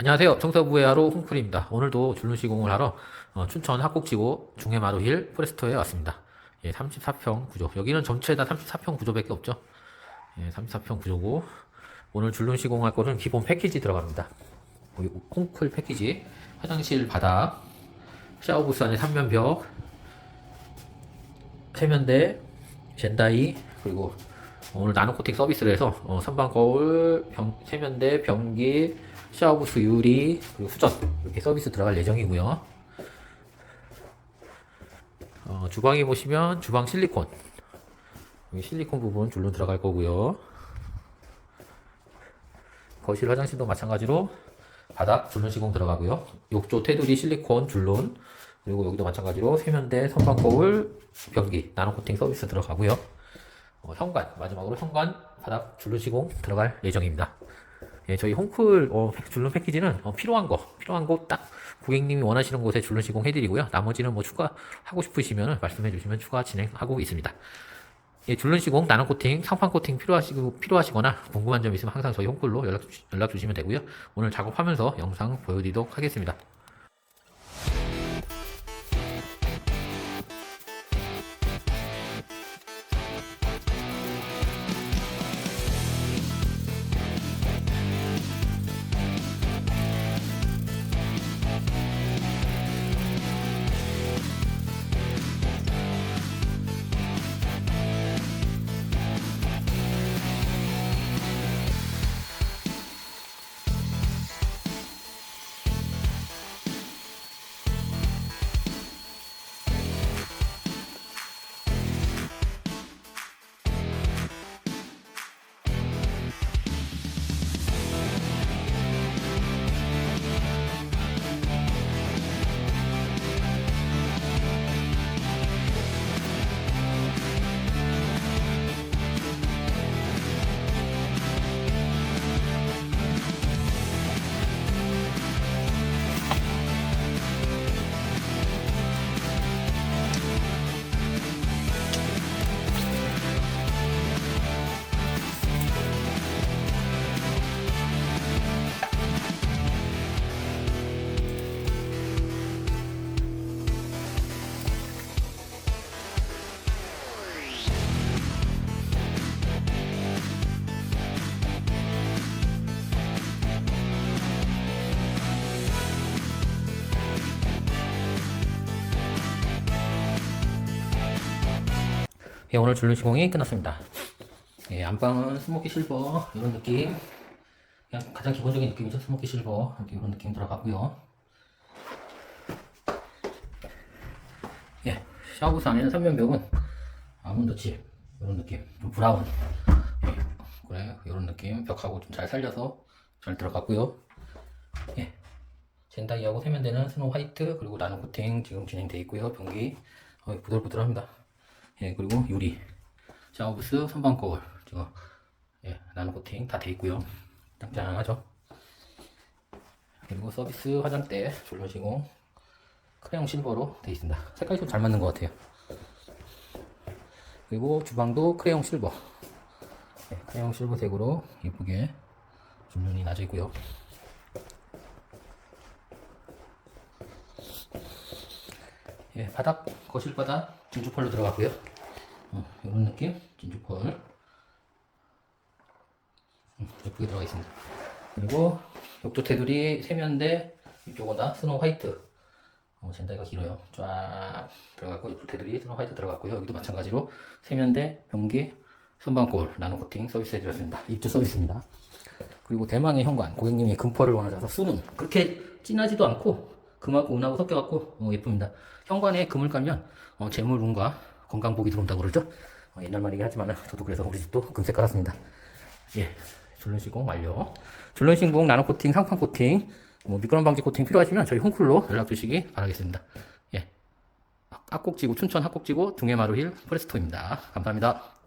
안녕하세요. 하루 홍쿨입니다. 오늘도 줄눈 시공을 하러 어, 춘천 합곡지구 중해마루 힐 포레스토에 왔습니다. 예, 34평 구조. 여기는 전체 다 34평 구조밖에 없죠. 예, 34평 구조고 오늘 줄눈 시공할 거는 기본 패키지 들어갑니다. 홍쿨 패키지, 화장실 바닥, 샤워 부스 안에 3면 벽, 세면대, 젠다이 그리고 오늘 나노 코팅 서비스를 해서 어, 선반 거울, 병, 세면대, 변기, 샤워부스 유리 그리고 수전 이렇게 서비스 들어갈 예정이고요. 어, 주방에 보시면 주방 실리콘 여기 실리콘 부분 줄로 들어갈 거고요. 거실 화장실도 마찬가지로 바닥 줄눈 시공 들어가고요. 욕조 테두리 실리콘 줄눈 그리고 여기도 마찬가지로 세면대 선반 거울 변기 나노 코팅 서비스 들어가고요. 어, 현관 마지막으로 현관 바닥 줄눈 시공 들어갈 예정입니다. 예, 저희 홈쿨 어, 줄눈 패키지는 어, 필요한 거 필요한 거 딱 고객님이 원하시는 곳에 줄눈 시공 해드리고요. 나머지는 뭐 추가 하고 싶으시면 말씀해 주시면 추가 진행하고 있습니다. 예, 줄눈 시공, 나노 코팅, 상판 코팅 필요하시고 필요하시거나 궁금한 점 있으면 항상 저희 홈쿨로 연락, 주- 연락 주시면 되고요. 오늘 작업하면서 영상 보여드리도록 하겠습니다. 예, 오늘 줄눈 시공이 끝났습니다. 예, 안방은 스모키 실버 이런 느낌. 그냥 가장 기본적인 느낌이죠. 스모키 실버 이렇게 이런 느낌 들어가고요. 예, 샤워부스 안에는 삼면벽은 아몬드 칩 이런 느낌, 좀 브라운. 예, 그래 이런 느낌 벽하고 좀 잘 살려서 잘 들어갔고요. 예, 젠다이하고 세면대는 스노우 화이트 그리고 나노 코팅 지금 진행돼 있고요. 변기 어, 부들부들합니다. 예, 그리고 유리, 샤워부스, 선반 거울, 지금, 예, 나노 코팅 다 돼 있고요. 짱짱하죠? 그리고 서비스 화장대, 졸로 시공, 크레용 실버로 돼 있습니다. 색깔이 좀 잘 맞는 것 같아요. 그리고 주방도 크레용 실버, 예, 크레용 실버색으로 예쁘게 줄눈이 나져 있고요. 예, 바닥, 거실 바닥 진주펄로 들어갔고요. 어, 이런 느낌 진주펄 음, 예쁘게 들어가 있습니다. 그리고 욕조 테두리 세면대 이쪽은 다 스노우 화이트 어, 젠다이가 길어요. 쫙 들어갔고 욕조 테두리 스노우 화이트 들어갔고요. 여기도 마찬가지로 세면대 변기 선반골 나노 코팅 서비스 해드렸습니다. 입주 서비스입니다. 그리고 대망의 현관 고객님이 금펄을 원하셔서 수는 그렇게 진하지도 않고 금하고 은하고 섞여갖고 어, 예쁩니다. 현관에 금을 깔면 어, 재물운과 건강복이 들어온다고 그러죠. 어, 옛날 말이긴 하지만 저도 그래서 우리 집도 금색 깔았습니다. 예, 줄눈 시공 완료. 줄눈 시공 나노 코팅, 상판 코팅, 뭐 미끄럼 방지 코팅 필요하시면 저희 홈쿨로 연락 주시기 바라겠습니다. 예, 합곡지구 춘천 합곡지구 중해마루힐 포레스토입니다. 감사합니다.